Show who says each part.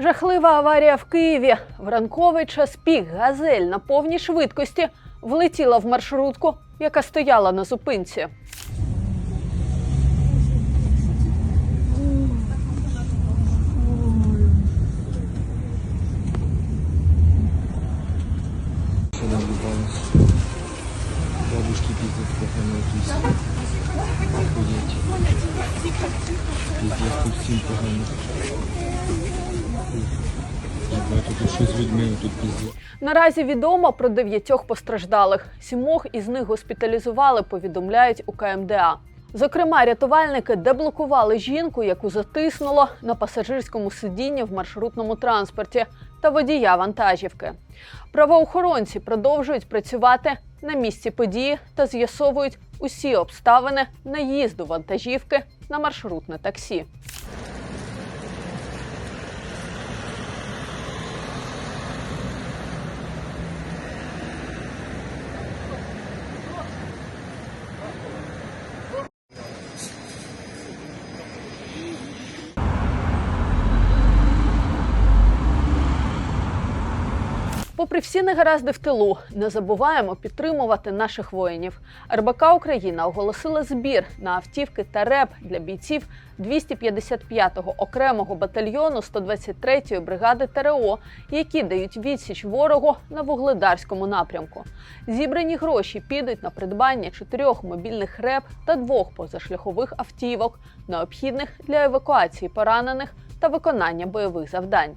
Speaker 1: Жахлива аварія в Києві. В ранковий час пік газель на повній швидкості влетіла в маршрутку, яка стояла на зупинці.
Speaker 2: Пиздец тут всім погано.
Speaker 1: Наразі відомо про дев'ятьох постраждалих. Сімох із них госпіталізували, повідомляють у КМДА. Зокрема, рятувальники деблокували жінку, яку затиснуло на пасажирському сидінні в маршрутному транспорті та водія вантажівки. Правоохоронці продовжують працювати на місці події та з'ясовують усі обставини наїзду вантажівки на маршрутне таксі. Попри всі негаразди в тилу, не забуваємо підтримувати наших воїнів. РБК Україна оголосила збір на автівки та РЕП для бійців 255-го окремого батальйону 123-ї бригади ТРО, які дають відсіч ворогу на вугледарському напрямку. Зібрані гроші підуть на придбання чотирьох мобільних РЕП та двох позашляхових автівок, необхідних для евакуації поранених та виконання бойових завдань.